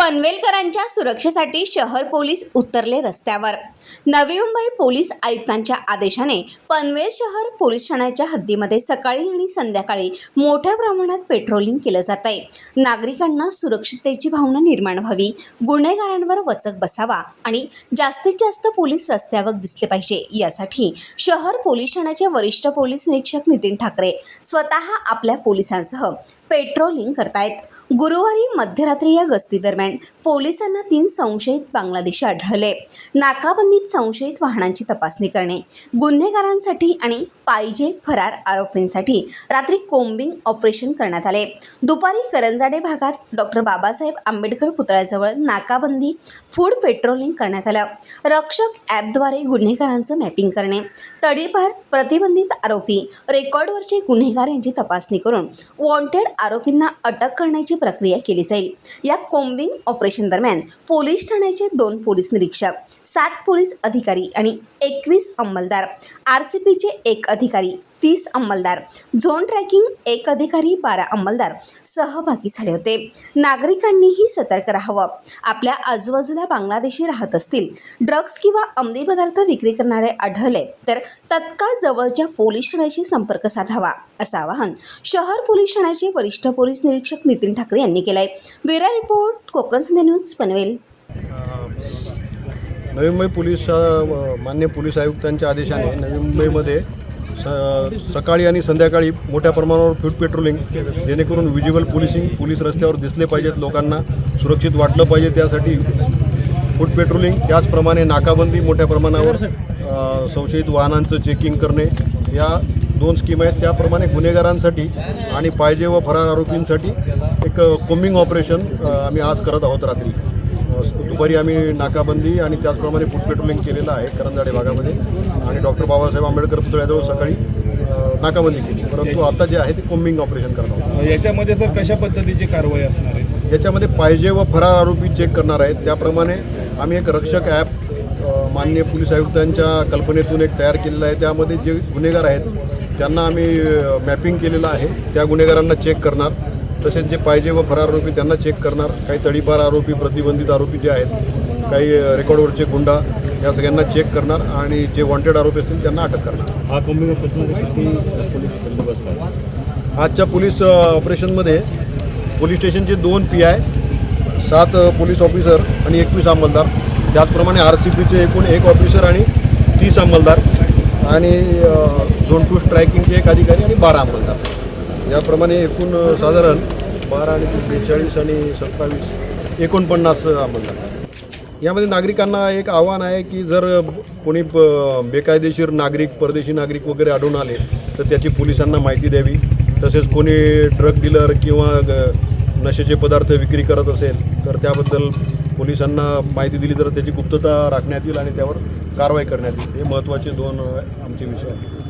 पनवेलकरांच्या सुरक्षेसाठी शहर पोलीस उतरले रस्त्यावर. नवी मुंबई पोलीस आयुक्तांच्या आदेशाने पनवेल शहर पोलीस ठाण्याच्या हद्दीमध्ये सकाळी आणि संध्याकाळी मोठ्या प्रमाणात पेट्रोलिंग केलं जात आहे. नागरिकांना सुरक्षिततेची भावना निर्माण व्हावी गुन्हेगारांवर वचक बसावा आणि जास्तीत जास्त पोलीस रस्त्यावर दिसले पाहिजे. यासाठी शहर पोलीस ठाण्याचे वरिष्ठ पोलीस निरीक्षक नितीन ठाकरे स्वतः आपल्या पोलिसांसह पेट्रोलिंग करतायत. गुरुवारी मध्यरात्री या गस्ती दरम्यान पोलिसांना तीन संशयित बांगलादेशी आढळले. नाकाबंदीत संशयित वाहनांची तपासणी करणे गुन्हेगारांसाठी आणि पाहिजे फरार आरोपींसाठी रात्री कोम्बिंग ऑपरेशन करण्यात आले. दुपारी करंजाडे भागात डॉक्टर बाबासाहेब आंबेडकर पुतळ्याजवळ नाकाबंदी फूड पेट्रोलिंग करण्यात आलं. रक्षक ॲपद्वारे गुन्हेगारांचं मॅपिंग करणे तडीपार प्रतिबंधित आरोपी रेकॉर्डवरचे गुन्हेगार यांची तपासणी करून वॉन्टेड आरोपींना अटक करण्याची प्रक्रिया केली जाईल. या कोम्बिंग ऑपरेशन दरम्यान पोलीस ठाण्याचे दोन पोलीस निरीक्षक सात पोलीस अधिकारी आणि एकवीस अंमलदार. आर सी पीचे एक अधिकारी तीस अंमलदार. झोन ट्रॅकिंग एक अधिकारी बारा अंमलदार सहभागी झाले होते. नागरिकांनीही सतर्क राहावं. आपल्या आजूबाजूला बांगलादेशी राहत असतील ड्रग्ज किंवा अंमली पदार्थ विक्री करणारे आढळले तर तत्काळ जवळच्या पोलीस ठाण्याशी संपर्क साधावा असं आवाहन शहर पोलीस ठाण्याचे वरिष्ठ पोलीस निरीक्षक नितीन ठाकरे यांनी केलंय. Bureau report Konkan news Panvel. Navi Mumbai police मान्य पोलीस आयुक्तांच्या आदेशाने नवी मुंबईमध्ये स सकाळी आणि संध्याकाळी मोठ्या प्रमाणावर फूड पेट्रोलिंग जेणेकरून विज्युअल पोलिसिंग पोलीस रस्त्यावर दिसले पाहिजेत लोकांना सुरक्षित वाटलं पाहिजे त्यासाठी फूड पेट्रोलिंग त्याचप्रमाणे नाकाबंदी मोठ्या प्रमाणावर संशयित वाहनांचं चेकिंग करणे या दोन स्कीम आहेत. त्याप्रमाणे गुन्हेगारांसाठी आणि पाहिजे व फरार आरोपींसाठी एक कोम्बिंग ऑपरेशन आम्ही आज करत आहोत रात्री. दुपारी आम्ही नाकाबंदी आणि त्याचप्रमाणे फूड पेट्रोलिंग केलेलं आहे करंजाडे भागामध्ये. आणि डॉक्टर बाबासाहेब आंबेडकर पुतळ्याजवळ सकाळी नाकाबंदी केली. परंतु आता जे आहे ते कोम्बिंग ऑपरेशन करत आहोत. याच्यामध्ये सर कशा पद्धतीची कारवाई असणार आहे? याच्यामध्ये पाहिजे व फरार आरोपी चेक करणार आहेत. त्याप्रमाणे आम्ही एक रक्षक ॲप अ, माननीय पोलीस आयुक्तांच्या कल्पनेतून एक तयार केलेलं आहे. त्यामध्ये जे गुन्हेगार आहेत त्यांना आम्ही मॅपिंग केलेलं आहे. त्या गुन्हेगारांना चेक करणार. तसेच जे पाहिजे व फरार आरोपी त्यांना चेक करणार. काही तडीपार आरोपी प्रतिबंधित आरोपी जे आहेत काही रेकॉर्डवरचे गुंडा या सगळ्यांना चेक करणार आणि जे वॉन्टेड आरोपी असतील त्यांना अटक करणार. हा पोलीस बंदोबस्त आहे? आजच्या पोलीस ऑपरेशनमध्ये पोलीस स्टेशनचे दोन पी आय सात पोलीस ऑफिसर आणि एकवीस अंमलदार. त्याचप्रमाणे आर सी पीचे एकूण एक ऑफिसर आणि तीस अंमलदार आणि झोन टू स्ट्रायकिंगचे एक अधिकारी आणि बारा अंमलदार. याप्रमाणे एकूण साधारण बारा आणि बेचाळीस आणि सत्तावीस एकोणपन्नास अंमलदार यामध्ये नागरिकांना एक आव्हान आहे की जर कोणी बेकायदेशीर नागरिक परदेशी नागरिक वगैरे आढळून आले तर त्याची पोलिसांना माहिती द्यावी. तसेच कोणी ड्रग डीलर किंवा ग- नशेचे पदार्थ विक्री करत असेल तर त्याबद्दल पोलिसांना माहिती दिली तर त्याची गुप्तता राखण्यात येईल आणि त्यावर कारवाई करण्यात येईल. हे महत्त्वाचे दोन आमचे विषय आहेत.